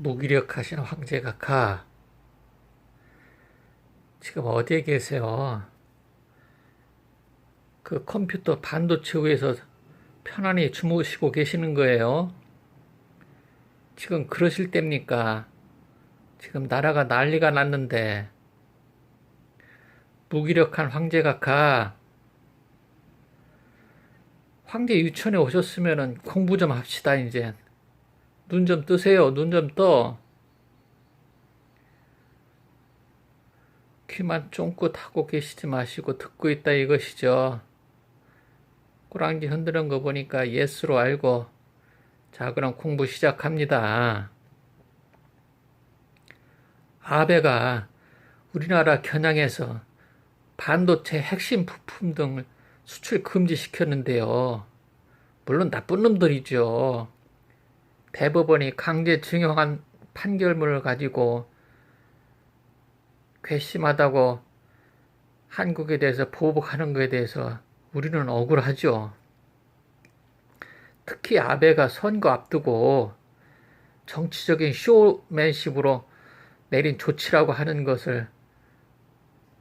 무기력하신 황제 각하 지금 어디에 계세요? 그 컴퓨터 반도체 위에서 편안히 주무시고 계시는 거예요? 지금 그러실 때입니까? 지금 나라가 난리가 났는데 무기력한 황제 각하 황제 유치원에 오셨으면 공부 좀 합시다 이제 눈 좀 뜨세요 눈 좀 떠 귀만 쫑긋 하고 계시지 마시고 듣고 있다 이것이죠 꼬랑지 흔드는 거 보니까 예스로 알고 자 그럼 공부 시작합니다 아베가 우리나라 겨냥해서 반도체 핵심 부품 등을 수출 금지시켰는데요. 물론 나쁜 놈들이죠. 대법원이 강제징용한 판결문을 가지고 괘씸하다고 한국에 대해서 보복하는 것에 대해서 우리는 억울하죠. 특히 아베가 선거 앞두고 정치적인 쇼맨십으로 내린 조치라고 하는 것을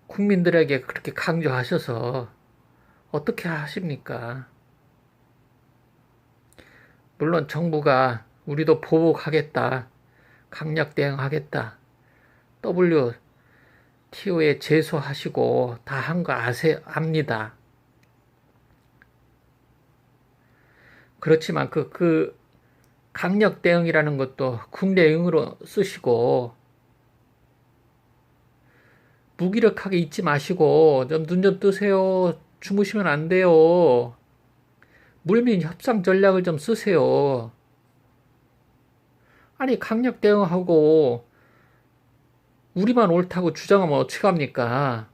국민들에게 그렇게 강조하셔서 어떻게 하십니까? 물론 정부가 우리도 보복하겠다, 강력 대응하겠다, WTO에 제소하시고 다 한 거 아세, 압니다. 그렇지만 그, 그 강력 대응이라는 것도 국내응으로 쓰시고 무기력하게 있지 마시고 좀눈좀 뜨세요. 주무시면 안 돼요. 물민 협상 전략을 좀 쓰세요. 아니 강력 대응하고 우리만 옳다고 주장하면 어떡합니까?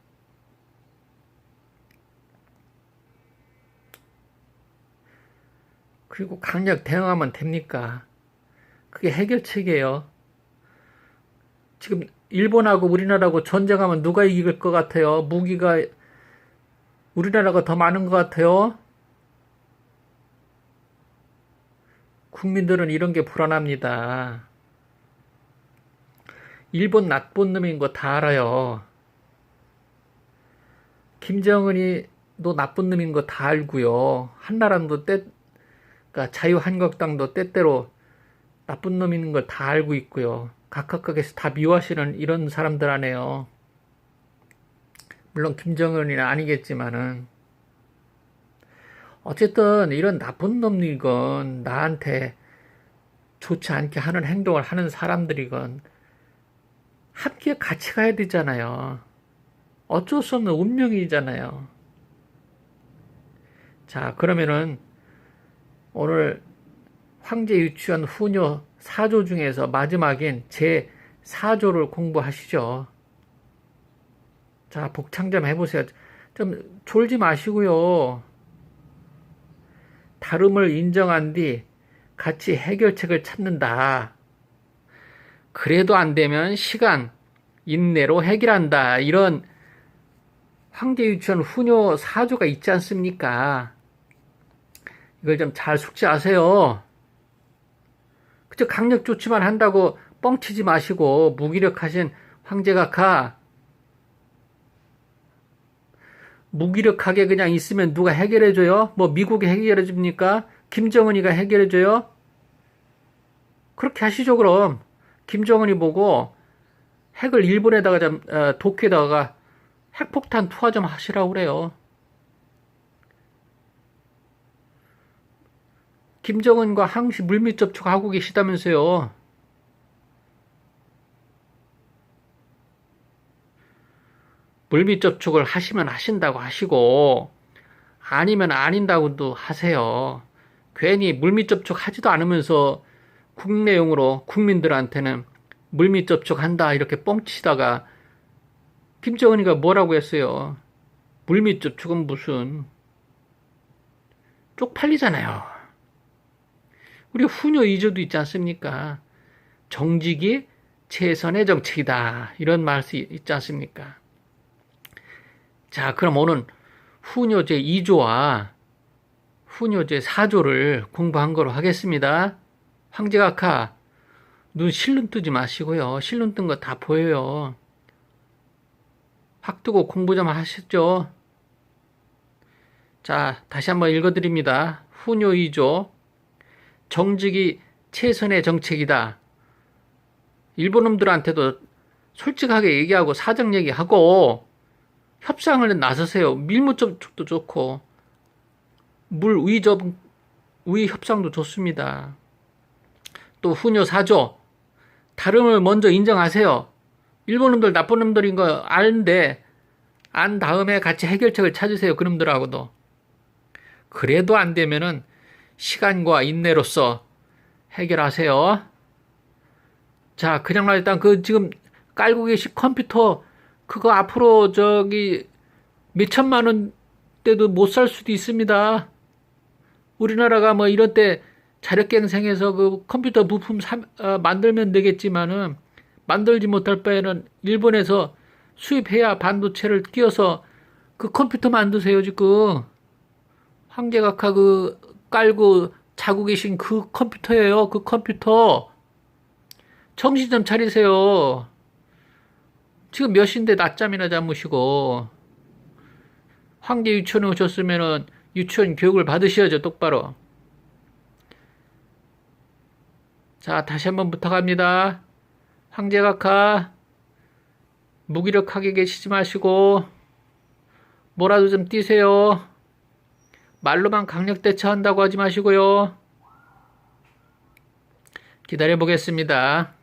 그리고 강력 대응하면 됩니까? 그게 해결책이에요. 지금 일본하고 우리나라하고 전쟁하면 누가 이길 것 같아요? 무기가 우리나라가 더 많은 것 같아요? 국민들은 이런 게 불안합니다. 일본 나쁜 놈인 거 다 알아요. 김정은이 너 나쁜 놈인 거 다 알고요. 한나라도 때, 그러니까 자유한국당도 때때로 나쁜 놈인 걸 다 알고 있고요. 각각각에서 다 미워하시는 이런 사람들 아니에요. 물론 김정은이는 아니겠지만은 어쨌든 이런 나쁜 놈이건 나한테 좋지 않게 하는 행동을 하는 사람들이건 함께 같이 가야 되잖아요. 어쩔 수 없는 운명이잖아요. 자, 그러면은 오늘 황제 유치원 후녀 4조 중에서 마지막인 제 4조를 공부하시죠. 자, 복창 좀 해보세요. 좀 졸지 마시고요. 다름을 인정한 뒤 같이 해결책을 찾는다. 그래도 안 되면 시간, 인내로 해결한다. 이런 황제 유치원 후녀 4조가 있지 않습니까? 이걸 좀 잘 숙지하세요. 그저 강력 조치만 한다고 뻥치지 마시고 무기력하신 황제각하 무기력하게 그냥 있으면 누가 해결해줘요? 뭐 미국이 해결해줍니까? 김정은이가 해결해줘요? 그렇게 하시죠 그럼 김정은이 보고 핵을 일본에다가 좀 어, 도쿄에다가 핵폭탄 투하 좀 하시라고 그래요. 김정은과 항시 물밑 접촉하고 계시다면서요. 물밑 접촉을 하시면 하신다고 하시고 아니면 아닌다고도 하세요. 괜히 물밑 접촉 하지도 않으면서 국내용으로 국민들한테는 물밑 접촉한다 이렇게 뻥치다가 김정은이가 뭐라고 했어요. 물밑 접촉은 무슨 쪽팔리잖아요. 우리 후녀 이조도 있지 않습니까? 정직이 최선의 정책이다. 이런 말이 있지 않습니까? 자, 그럼 오늘 후녀제 2조와 후녀제 4조를 공부한 거로 하겠습니다. 황제각하, 눈 실눈 뜨지 마시고요. 실눈 뜬 거 다 보여요. 확 뜨고 공부 좀 하셨죠? 자, 다시 한번 읽어드립니다. 후뇨 2조. 정직이 최선의 정책이다. 일본 놈들한테도 솔직하게 얘기하고 사정 얘기하고 협상을 나서세요. 밀무 쪽도 좋고 물 위접 위 협상도 좋습니다. 또 후뇨 4조. 다름을 먼저 인정하세요. 일본 놈들 나쁜 놈들인 거 아는데 안 다음에 같이 해결책을 찾으세요. 그놈들하고도. 그래도 안 되면은 시간과 인내로서 해결하세요. 자, 그냥 말 일단 그 지금 깔고 계신 컴퓨터 그거 앞으로 저기 몇 천만 원대도 못 살 수도 있습니다. 우리나라가 뭐 이런 때 자력갱생해서 그 컴퓨터 부품 사, 어, 만들면 되겠지만은 만들지 못할 바에는 일본에서 수입해야 반도체를 띄어서 그 컴퓨터 만드세요 지금. 황제각하 그 깔고 자고 계신 그 컴퓨터예요 그 컴퓨터. 정신 좀 차리세요 지금 몇 시인데 낮잠이나 잠으시고 황제 유치원에 오셨으면은 유치원 교육을 받으셔야죠 똑바로 자 다시 한번 부탁합니다 황제 각하 무기력하게 계시지 마시고 뭐라도 좀 뛰세요. 말로만 강력 대처한다고 하지 마시고요. 기다려 보겠습니다.